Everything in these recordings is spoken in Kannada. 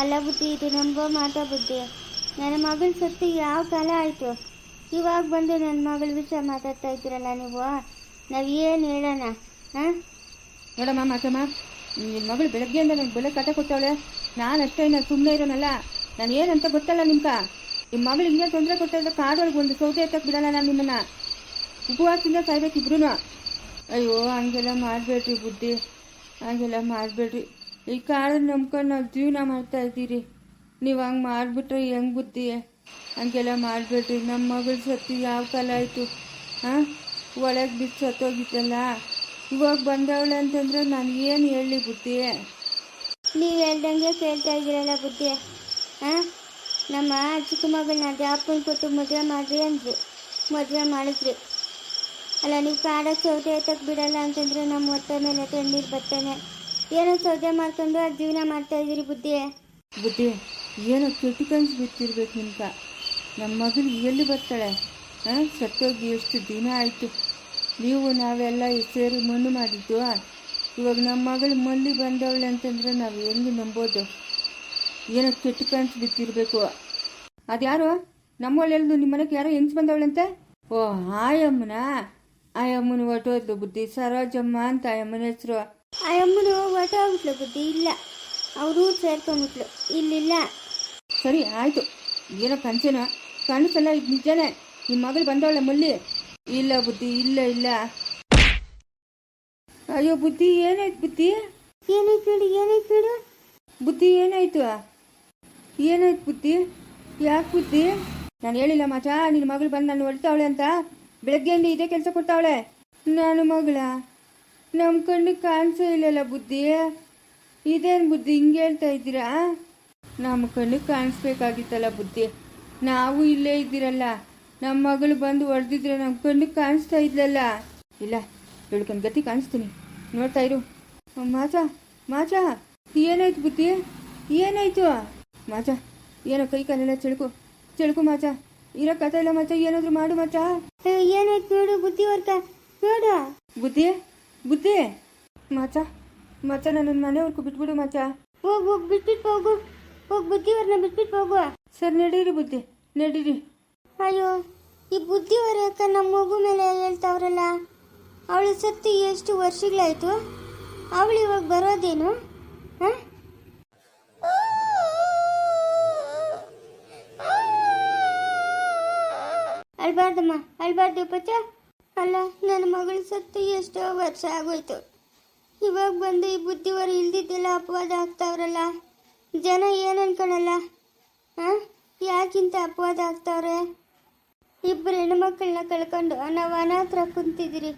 ಅಲ್ಲ ಬುದ್ಧಿ, ಇದು ನಂಬೋ ಮಾತಾ ಬುದ್ಧಿ. ನನ್ನ ಮಗಳ ಸತ್ತಿ ಯಾವ ಕಾಲ ಆಯಿತು? ಇವಾಗ ಬಂದು ನನ್ನ ಮಗಳ ವಿಷಯ ಮಾತಾಡ್ತಾ ಇದ್ದೀರಲ್ಲ ನೀವು? ನಾವು ಏನು ಹೇಳೋಣ, ಹಾಂ? ನೋಡಮ್ಮ ಮಾತಮ್ಮ ನಿನ್ನ ಮಗಳು ಬೆಳಗ್ಗೆಯಿಂದ ನನಗೆ ಬೆಲೆ ಕತೆ ಕೊಟ್ಟವಳೆ. ನಾನು ಅಷ್ಟೇ ನಾನು ಸುಮ್ಮನೆ ಇರೋನಲ್ಲ. ನಾನು ಏನಂತ ಗೊತ್ತಲ್ಲ ನಿಮ್ಕ ನಿಮ್ಮ ಮಗಳು ಹಿಂಗೆ ತೊಂದರೆ ಕೊಟ್ಟಿದ್ರೆ ಕಾಡೊಳಗೆ ಒಂದು ಸೌದೆ ಎತ್ತಕ್ಕೆ ಬಿಡಲ್ಲ ನಾನು ನಿಮ್ಮನ್ನ ಉಪವಾಸದಿಂದ ಸಾಯ್ಬೇಕಿಬ್ರು ಅಯ್ಯೋ, ಹಂಗೆಲ್ಲ ಮಾಡಬೇಡ್ರಿ ಬುದ್ಧಿ. ಹಂಗೆಲ್ಲ ಮಾಡಬೇಡ್ರಿ. ಈ ಕಾರಣ ನಂಬ್ಕೊಂಡು ನಾವು ಜೀವನ ಮಾಡ್ತಾ ಇದ್ದೀರಿ. ನೀವು ಹಂಗೆ ಮಾಡಿಬಿಟ್ರೆ ಹೆಂಗೆ ಬುದ್ಧಿ? ಹಂಗೆಲ್ಲ ಮಾಡಬೇಡ್ರಿ. ನಮ್ಮ ಮಗಳ ಸತ್ತು ಯಾವ ಕಾಲ ಆಯಿತು? ಹಾಂ? ಒಳಗೆ ಬಿದ್ದು ಸತ್ತೋಗಿತ್ತಲ್ಲ ಇವಾಗ ಬಂದವಳೆ ಅಂತಂದ್ರೆ ನಾನು ಏನು ಹೇಳಿ ಬುದ್ಧಿ? ನೀವು ಹೇಳ್ದಂಗೆ ಕೇಳ್ತಾ ಇದ್ದೀರಲ್ಲ ಬುದ್ಧಿ. ಹಾಂ? ನಮ್ಮ ಚಿಕ್ಕ ಮಗಳನ್ನ ಜಾಪನ್ ಕೊಟ್ಟು ಮದುವೆ ಮಾಡ್ರಿ ಅಂದ್ರಿ. ಮದುವೆ ಮಾಡಿದ್ರಿ. ಅಲ್ಲ, ನೀವು ಕಾಡಕ್ಕೆ ಸೌದೆ ಎತ್ತಕ್ಕೆ ಬಿಡಲ್ಲ ಅಂತಂದ್ರೆ ನಮ್ಮ ಹೊಟ್ಟೆ ಮೇಲೆ ತಣ್ಣೀರು ಬರ್ತಾನೆ ಏನೋ ಸೌದೆ ಮಾಡ್ಕೊಂಡು ಅದು ಜೀವನ ಮಾಡ್ತಾ ಇದ್ದೀರಿ ಬುದ್ಧಿ? ಬುದ್ಧಿ, ಏನೋ ಕೆಟ್ಟ ಕನ್ಸು ಬಿತ್ತಿರ್ಬೇಕು ನಿಮ್ಗೆ. ನಮ್ಮ ಮಗಳು ಎಲ್ಲಿ ಬರ್ತಾಳೆ? ಹಾಂ, ಸತ್ತೋಗಿ ಎಷ್ಟು ದಿನ ಆಯಿತು? ನೀವು ನಾವೆಲ್ಲ ಸೇರಿ ಮಣ್ಣು ಮಾಡಿದ್ದು ಇವಾಗ ನಮ್ಮ ಮಗಳು ಮಲ್ಲಿ ಬಂದವಳೆ ಅಂತಂದ್ರೆ ನಾವು ಹೆಂಗೆ ನಂಬೋದು? ಏನೋ ಕೆಟ್ಟ ಕನ್ಸು ಬಿತ್ತಿರ್ಬೇಕು. ಅದ್ಯಾರು? ನಮ್ಮೊಳ್ಳೆಲ್ದು ನಿಮ್ಮ ಮನೆಗೆ ಯಾರೋ ಹೆಂಗ್ಸ್ ಬಂದವಳಂತೆ ಓ, ಆಯಮ್ಮನ? ಆಯಮ್ಮನ ಹೊಟ್ಟೋದ್ಲು ಬುದ್ಧಿ. ಸರೋಜಮ್ಮ ಅಂತ ಆಯಮ್ಮನ ಹೆಸರು. ಆ ಅಮ್ಮನು ಹೊರಟೋಗ್ಬಿಟ್ಲು ಬುದ್ಧಿ ಇಲ್ಲ. ಅವರು ಸೇರ್ಕೊಂಡ್ಬಿಟ್ಲು. ಇಲ್ಲಿಲ್ಲ. ಸರಿ ಆಯ್ತು. ಏನೋ ಕನ್ಸೇನೋ ಕನಸಲ್ಲ ಇದು ನಿಜನೇ? ನಿಮ್ಮ ಮಗಳು ಬಂದವಳೆ ಮುಲ್ಲಿ ಇಲ್ಲ ಬುದ್ಧಿ ಇಲ್ಲ ಇಲ್ಲ. ಅಯ್ಯೋ ಬುದ್ಧಿ ಏನಾಯ್ತು ಬುದ್ಧಿ? ಏನಾಯ್ತು ಹೇಳಿ ಏನಾಯ್ತು ಹೇಳು? ಬುದ್ಧಿ ಏನಾಯ್ತು? ಏನಾಯ್ತು ಬುದ್ಧಿ? ಯಾಕೆ ಬುದ್ಧಿ? ನಾನು ಹೇಳಿಲ್ಲ ಮಾಚಾ ನಿನ್ನ ಮಗಳು ಬಂದು ನಾನು ಹೊಡ್ತಾವಳೆ ಅಂತ. ಬೆಳಗ್ಗೆಯಿಂದ ಇದೇ ಕೆಲಸ ಕೊಡ್ತಾವಳೆ. ನಾನು ಮಗಳ. ನಮ್ಮ ಕಣ್ಣಿಗೆ ಕಾಣಿಸೇ ಇಲ್ಲಲ್ಲ ಬುದ್ಧಿ? ಇದೇನು ಬುದ್ಧಿ? ಹಿಂಗೆ ಹೇಳ್ತಾ ಇದ್ದೀರಾ? ನಮ್ಮ ಕಣ್ಣಿಗೆ ಕಾಣಿಸ್ಬೇಕಾಗಿತ್ತಲ್ಲ ಬುದ್ಧಿ? ನಾವು ಇಲ್ಲೇ ಇದ್ದೀರಲ್ಲ. ನಮ್ಮ ಮಗಳು ಬಂದು ಹೊಡೆದಿದ್ರೆ ನಮ್ಮ ಕಣ್ಣಿಗೆ ಕಾಣಿಸ್ತಾ ಇದ್ಲಲ್ಲ. ಇಲ್ಲ ಹೇಳ್ಕೊಂಡು ಗತಿ ಕಾಣಿಸ್ತೀನಿ. ನೋಡ್ತಾ ಇರು. ಮಾಚ ಮಾಚ ಏನಾಯ್ತು ಬುದ್ಧಿ? ಏನಾಯ್ತು? ಮಾಚ ಏನೋ ಕೈ ಕಾಲೆಲ್ಲ ಚೆಳುಕು. ಚೆಳುಕು ಮಾಚ. ಇರೋ ಕಥೆ ಇಲ್ಲ ಮಾಚ. ಏನಾದ್ರು ಮಾಡು ಮಾಚ. ಏನಾಯ್ತು ನೋಡು ಬುದ್ಧಿ ವರ್ಕ ನೋಡು. ಬುದ್ಧಿ? ಬುದ್ಧಿ? ಮಾಚ ಮಾಚ ನನ್ನ ಮನೆವರೆಗೂ ಬಿಟ್ಬಿಡು ಮಾಚ. ಹೋಗು ಹೋಗು ಬಿಟ್ಬಿಟ್ಟು ಹೋಗು. ಹೋಗಿ ಬುದ್ಧಿವರ್ನ ಬಿಟ್ಬಿಟ್ಟು ಹೋಗು. ಸರ್ ನಡೀರಿ ಬುದ್ಧಿ ನಡೀರಿ. ಅಯ್ಯೋ ಈ ಬುದ್ಧಿವರ ಯಾಕ ನಮ್ಮ ಮಗು ಮೇಲೆ ಹೇಳ್ತಾವ್ರಲ್ಲ ಅವಳು ಸತ್ತು ಎಷ್ಟು ವರ್ಷಗಳಾಯ್ತು? ಅವಳು ಇವಾಗ ಬರೋದೇನು? ಹಾಂ? ಅಳ್ಬಾರ್ದಮ್ಮ ಅಳ್ಬಾರ್ದು ಪಚ್ಚ. ಅಲ್ಲ, ನನ್ನ ಮಗಳು ಸತ್ತು ಎಷ್ಟೋ ವರ್ಷ ಆಗೋಯ್ತು. ಇವಾಗ ಬಂದು ಈ ಬುದ್ಧಿವರು ಇಲ್ದಿದ್ದೆಲ್ಲ ಅಪವಾದ ಆಗ್ತಾವ್ರಲ್ಲ ಜನ ಏನು ಹಾಂ ಯಾಕಿಂತ ಅಪವಾದ ಆಗ್ತಾವ್ರೆ ಇಬ್ಬರು ಹೆಣ್ಮಕ್ಳನ್ನ ಕಳ್ಕೊಂಡು ನಾವು ಅನಾಥರ ಕುಂತಿದ್ದೀರಿ.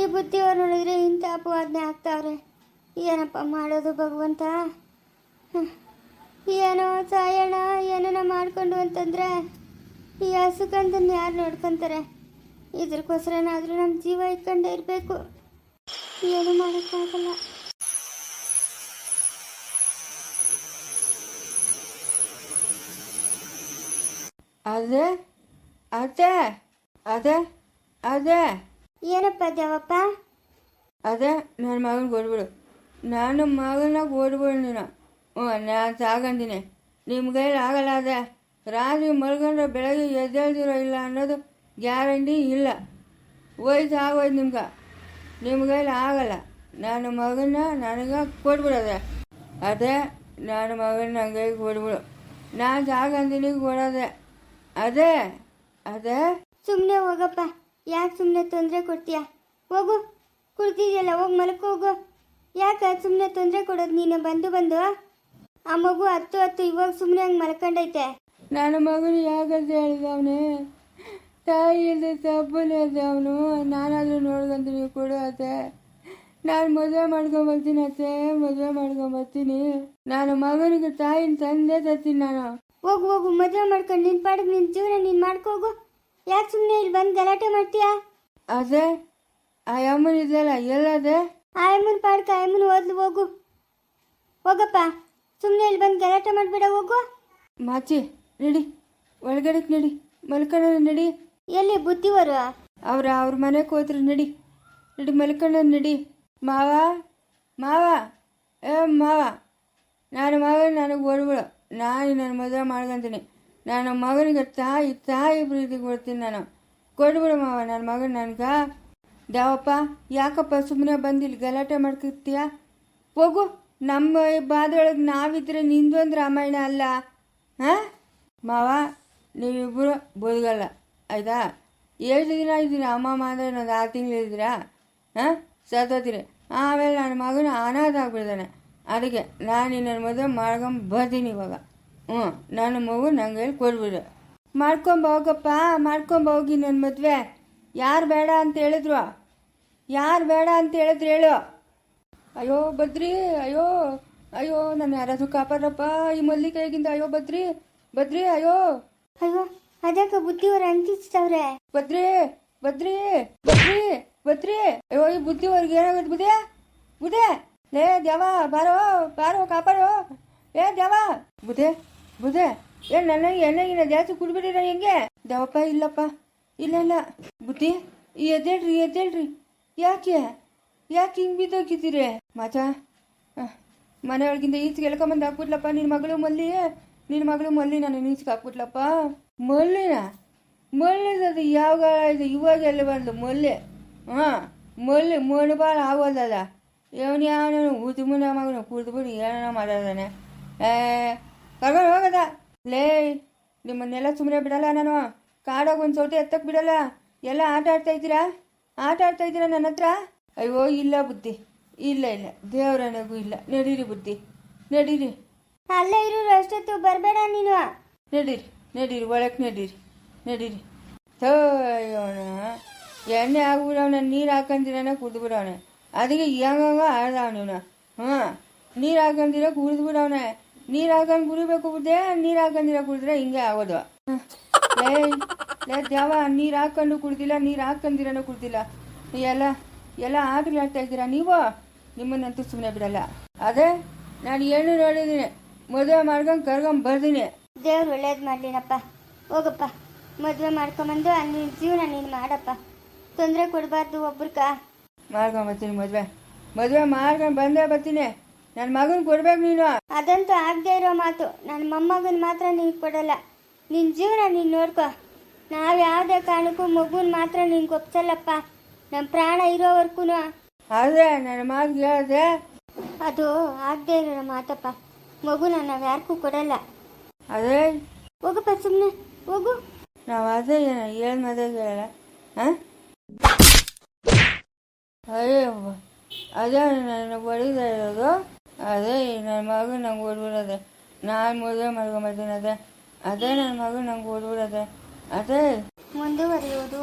ಈ ಬುದ್ಧಿವರು ನೋಡಿದ್ರೆ ಇಂಥ ಅಪವಾದನೆ ಆಗ್ತಾವ್ರೆ ಏನಪ್ಪ ಮಾಡೋದು ಭಗವಂತ. ಏನೋ ಸಾಯೋಣ, ಏನನ ಮಾಡ್ಕೊಂಡು ಅಂತಂದರೆ ಈ ಹಸುಕಂತನ್ನು ಯಾರು ನೋಡ್ಕೊಂತಾರೆ? ಇದ್ರಕ್ಕೋಸ್ಕರನಾದ್ರೂ ನಮ್ಮ ಜೀವ ಇಟ್ಕೊಂಡೇ ಇರಬೇಕು. ಏನು ಮಾಡೋಕ್ಕಾಗಲ್ಲ. ಅದೇ ಅದೇ ಅದೇ ಅದೇ. ಏನಪ್ಪ ದೇವಪ್ಪ? ಅದೇ ನನ್ನ ಮಗನ್ ಓಡ್ಬಿಡು. ನಾನು ಮಗನ ಓಡ್ಬಿಡು ನೀನು. ಹ್ಞೂ ನಾನು ಸಾಗಂದಿನಿ. ನಿಮ್ಮ ಕೈಲಿ ಆಗಲ್ಲ ಅದೇ. ರಾತ್ರಿ ಮಲ್ಕೊಂಡ್ರೆ ಬೆಳಗ್ಗೆ ಎದ್ದೇಳ್ದಿರೋ ಇಲ್ಲ ಅನ್ನೋದು ಗ್ಯಾರಂಟಿ ಇಲ್ಲ. ವಯಸ್ಸು ಆಗೋಯ್ತು ನಿಮ್ಗೆ ನಿಮ್ಗೆಲ್ಲ ಆಗಲ್ಲ. ನನ್ನ ಮಗನ ನನಗೆ ಕೊಟ್ಬಿಡೋದೆ. ಅದೇ ನನ್ನ ಮಗನ ನನಗೆ ಕೊಡ್ಬಿಡು ನಾನು ಜಾಗಂತೀನಿ ಕೊಡೋದೆ. ಅದೇ ಅದೇ. ಸುಮ್ಮನೆ ಹೋಗಪ್ಪ. ಯಾಕೆ ಸುಮ್ಮನೆ ತೊಂದರೆ ಕೊಡ್ತೀಯಾ? ಹೋಗು. ಕುಡ್ತಿದ್ಯಲ್ಲ ಹೋಗಿ ಮಲ್ಕೋಗು ಹೋಗು. ಯಾಕೆ ಸುಮ್ಮನೆ ತೊಂದರೆ ಕೊಡೋದು ನೀನು? ಬಂದು ಬಂದು. ಆ ಮಗು ಹತ್ತು ಹತ್ತು ಇವಾಗ ಸುಮ್ಮನೆ ಹಂಗೆ ಮಲ್ಕೊಂಡೈತೆ. ನನ್ನ ಮಗನು ಯಾಕಂತ ಹೇಳಿದವನೇ ತಾಯಿ ಇಲ್ಲದೆ ತಪ್ಪನೇ ಅವನು ನಾನಾದರೂ ನೋಡ್ಕೊಂತೀನಿ ಕೊಡು ಅತ್ತೆ. ನಾನು ಮದುವೆ ಮಾಡ್ಕೊಂಬರ್ತೀನಿ ಅತ್ತೆ. ಮದುವೆ ಮಾಡ್ಕೊಂಬರ್ತೀನಿ ನಾನು ಮಗನಿಗೆ ತಾಯಿನ ತಂದೆ ತರ್ತೀನಿ ನಾನು. ಹೋಗು ಹೋಗು. ಮದುವೆ ಮಾಡ್ಕೊಂಡು ನಿನ್ ಪಾಡಿಗೆ ನಿನ್ ಜೀವನ ನೀನ್ ಮಾಡ್ಕೋಗು. ಯಾಕೆ ಸುಮ್ಮನೆ ಇಲ್ಲಿ ಬಂದು ಗಲಾಟೆ ಮಾಡ್ತೀಯಾ? ಅದೇ ಆ ಅಮ್ಮನ ಇದೆಯಲ್ಲ ಎಲ್ಲದೆ? ಯಮ್ಮನ್ ಪಾಡ್ಕ ಆಯಮ್ಮನ ಓದ್ಲು ಹೋಗು. ಹೋಗಪ್ಪ. ಸುಮ್ಮನೆ ಇಲ್ಲಿ ಬಂದು ಗಲಾಟೆ ಮಾಡಬೇಡ ಹೋಗು. ಮಾಚಿ ನಡಿ. ಒಳಗಡೆ ನಡಿ. ಮಲ್ಕಣ ನಡಿ. ಎಲ್ಲಿ ಬುದ್ಧಿವರು? ಅವ್ರ ಅವ್ರ ಮನೆಗೆ ಹೋದ್ರೆ ನಡಿ. ನಡಿ ಮಲ್ಕೊಂಡ ನಡಿ. ಮಾವ ಮಾವ. ಏ, ಮಾವ. ನನ್ನ ಮಾವ, ನನಗೆ ಕೊಡ್ಬಿಡು ನಾನು ನನ್ನ ಮದುವೆ ಮಾಡ್ಕೊಂತೀನಿ. ನನ್ನ ಮಗನಿಗೆ ತಾಯಿ ತಾಯಿ ಪ್ರೀತಿ ಕೊಡ್ತೀನಿ ನಾನು. ಕೊಡ್ಬಿಡು ಮಾವ ನನ್ನ ಮಗನ ನನಗೆ. ದೇವಪ್ಪ, ಯಾಕಪ್ಪ ಸುಮ್ಮನೆ ಬಂದಿಲ್ಲ ಗಲಾಟೆ ಮಾಡ್ಕೊತೀಯ ಹೋಗು, ನಮ್ಮ ಬಾದೊಳಗೆ ನಾವಿದ್ರೆ ನಿಂದೊಂದು ರಾಮಾಯಣ ಅಲ್ಲ? ಹಾಂ? ಮಾವ ನೀವಿಬ್ಬರು ಬದುಕಲ್ಲ ಆಯ್ತಾ? ಏಳು ದಿನ ಇದ್ದೀರಿ ಅಮ್ಮಮ್ಮ ಅಂದರೆ ಇನ್ನೊಂದು ಆರು ತಿಂಗಳು ಇದ್ದೀರಾ? ಹಾಂ? ಸತ್ತೋತೀರಿ ಆಮೇಲೆ ನನ್ನ ಮಗನ ಅನಾಥ ಆಗ್ಬಿಡ್ತಾನೆ. ಅದಕ್ಕೆ ನಾನು ಇನ್ನೊಂದು ಮದುವೆ ಮಾಡ್ಕೊಂಬರ್ತೀನಿ ಇವಾಗ. ಹ್ಞೂ, ನನ್ನ ಮಗು ನಂಗೆ ಹೇಳಿ ಕೊಡ್ಬಿಡು ಮಾಡ್ಕೊಂಬೋಗಪ್ಪ ಹೋಗಪ್ಪ ಮಾಡ್ಕೊಂಬ ಹೋಗಿ ನನ್ನ ಮದುವೆ. ಯಾರು ಬೇಡ ಅಂತ ಹೇಳಿದ್ರು? ಯಾರು ಬೇಡ ಅಂತ ಹೇಳಿದ್ರು ಹೇಳು. ಅಯ್ಯೋ ಬದ್ರಿ ಅಯ್ಯೋ ಅಯ್ಯೋ ನಾನು ಯಾರಾದ್ರೂ ಕಾಪಾಡ್ರಪ್ಪ. ಈ ಮಲ್ಲಿಕಾಯಿಗಿಂತ ಅಯ್ಯೋ ಬದ್ರಿ ಬದ್ರಿ ಅಯ್ಯೋ. ಅಯ್ಯೋ ಅದಕ್ಕೆ ಬುದ್ಧಿಯವ್ರು ಅಂಟಿಸ್ತವ್ರೆ. ಬದ್ರಿ ಬದ್ರಿ ಬದ್ರಿ ಬದ್ರಿ ಅಯ್ಯೋ ಅವ್ರಿಗೆ ಏನಾಗುತ್ತೆ ಬುದ್ಧಿ? ಬುದೇ ಲೇ ದೇವ, ಬಾರೋ ಬಾರೋ, ಕಾಪಾಡೋ. ಏ ದೇವ. ಬುದೇ ಬುದೇ ಏ, ನನ್ನ ಎಣ್ಣೆಗಿನ ಜಾಸ್ತಿ ಕುಡ್ಬಿಟ್ಟಿರ ಹೆಂಗೆ? ದೇವಪ್ಪ, ಇಲ್ಲಪ್ಪ. ಇಲ್ಲ ಇಲ್ಲ. ಬುದ್ಧಿ ಎದ್ದೇಳ್ರಿ ಎದ್ದೇಳ್ರಿ. ಯಾಕೆ? ಯಾಕೆ ಹಿಂಗೆ ಬಿದ್ದೋಗಿದ್ದೀರಿ? ಮಾತಾ ಮನೆಯೊಳಗಿಂದ ಈಚೆಗೆ ಎಳ್ಕೊಂಬಂದು ಹಾಕ್ಬಿಟ್ಲಪ್ಪ ನಿನ್ನ ಮಗಳು ಮಲ್ಲಿ. ನಿನ್ನ ಮಗಳು ಮಲ್ಲಿನ ಈಚೆಗೆ ಹಾಕ್ಬಿಟ್ಲಪ್ಪ. ಮಲ್ಲಿನ? ಮಲ್ಲಿದದು ಯಾವಾಗ ಇದು ಇವಾಗ ಎಲ್ಲಿ ಬಂದು? ಮಲ್ಲೆ. ಹಾಂ, ಮಲ್ಲಿ ಭಾಳ ಆಗೋದಲ್ಲ ಇವನು ಯಾವನು? ಉದ್ಮನ ಮಗನು. ಕುಡಿದ್ಬಿಟ್ಟು ಏನೋ ಮಾಡೋದಾನೆ. ಏ, ಕರ್ಕೊಂಡು ಹೋಗದ? ಲೇ, ನಿಮ್ಮನ್ನೆಲ್ಲ ಸುಮ್ಮನೆ ಬಿಡಲ್ಲ ನಾನು. ಕಾಡೋಗ ಒಂದು ಸೌತೆ ಎತ್ತಕ್ಕೆ ಬಿಡಲ್ಲ. ಎಲ್ಲ ಆಟ ಆಡ್ತಾ ಇದ್ದೀರಾ? ಆಟ ಆಡ್ತಾ ಇದ್ದೀರಾ ನನ್ನ ಹತ್ರ? ಅಯ್ಯೋ, ಇಲ್ಲ ಬುದ್ಧಿ. ಇಲ್ಲ ಇಲ್ಲ. ದೇವರನೆಗೂ ಇಲ್ಲ. ನಡೀರಿ ಬುದ್ಧಿ. ನಡೀರಿ. ಅಲ್ಲೇ ಇರೋರು ಅಷ್ಟೊತ್ತು ಬರಬೇಡ ನೀನು. ನಡೀರಿ ನಡೀರಿ ಒಳಕ್ಕೆ ನಡೀರಿ ನಡೀರಿ. ಥೋ ಎಣ್ಣೆ ಆಗ್ಬಿಡವನ ನೀರು ಹಾಕಂದಿರನ ಕುಡ್ದು ಬಿಡವನೆ ಅದಕ್ಕೆ ಹೆಂಗ ಆಡ್ದವನ ಹಾಂ ನೀರು ಹಾಕಂದಿರ ಕುಡಿದು ಬಿಡವನೆ ನೀರು ಹಾಕೊಂಡು ಕುಡಿಬೇಕು ಬುದ್ಧೆ ನೀರು ಹಾಕಂದಿರ ಕುಡಿದ್ರೆ ಹಿಂಗೆ ಆಗೋದು. ಲೇ ಯಾವ ನೀರು ಹಾಕೊಂಡು ಕುಡ್ದಿಲ್ಲ, ನೀರು ಹಾಕಂದಿರನೂ ಕುಡ್ದಿಲ್ಲ. ಎಲ್ಲ ಎಲ್ಲ ಆಟಗಳು ಆಡ್ತಾ ಇದ್ದೀರಾ ನೀವು? ನಿಮ್ಮನ್ನಂತೂ ಸುಮ್ಮನೆ ಬಿಡಲ್ಲ. ಅದೇ, ನಾನು ಏನು ನೋಡಿದ್ದೀನಿ ಮದುವೆ ಮಾಡ್ಕೊಂಡು ಕರ್ಕೊಂಡ್ ಬರ್ತೀನಿ. ದೇವ್ರು ಒಳ್ಳೇದು ಮಾಡ್ಲಿನಪ್ಪ. ಹೋಗಪ್ಪ. ಮದುವೆ ಮಾಡ್ಕೊಂಬಂದು ನಿನ್ನ ಜೀವನ ನೀನು ಮಾಡಪ್ಪ. ತೊಂದರೆ ಕೊಡಬಾರ್ದು ಒಬ್ರಕ. ಮಾಡ್ಕೊಂಡ್ ಬರ್ತೀನಿ ಮದುವೆ. ಮದುವೆ ಮಾಡ್ಕೊಂಡು ಬಂದೇ ಬರ್ತೀನಿ. ನನ್ನ ಮಗನ ಕೊಡ್ಬೇಕು ನೀನು. ಅದಂತೂ ಆಗದೆ ಇರೋ ಮಾತು. ನನ್ನ ಮೊಮ್ಮಗನ ಮಾತ್ರ ನೀನು ಕೊಡಲ್ಲ. ನಿನ್ನ ಜೀವನ ನೀನು ನೋಡ್ಕೊ. ನಾವು ಯಾವುದೇ ಕಾರಣಕ್ಕೂ ಮಗುನ ಮಾತ್ರ ನಿನ್ಗೆ ಒಪ್ಸಲ್ಲಪ್ಪ ನಮ್ಮ ಪ್ರಾಣ ಇರೋವರೆಗೂ ಆದ್ರೆ ನನ್ನ ಮಾತು ಅದು ಆಗದೆ ಇರೋ ಮಾತಪ್ಪ. ಮಗುನ ನಾವು ಯಾರಿಗೂ ಕೊಡಲ್ಲ. ಅದೇ? ಹೋಗಪ್ಪ ಸುಮ್ಮನೆ ಹೋಗು. ನಾವು ಅದೇ ಏನು ಮದುವೆ ಹಾಂ ಅಯ್ಯೋ ಅದೇ ನನ್ನ ಬಡಿದ ಇರೋದು ಅದೇ ನನ್ನ ಮಗು ನಂಗೆ ಓಡ್ಬಿಡೋದೆ. ನಾನು ಮದುವೆ ಮಾಡ್ಕೊಂಬರ್ತೀನಿ ಅದೇ. ಅದೇ ನನ್ನ ಮಗು ನಂಗೆ ಓಡ್ಬಿಡೋದೆ. ಅದೇ. ಮುಂದುವರಿಯುವುದು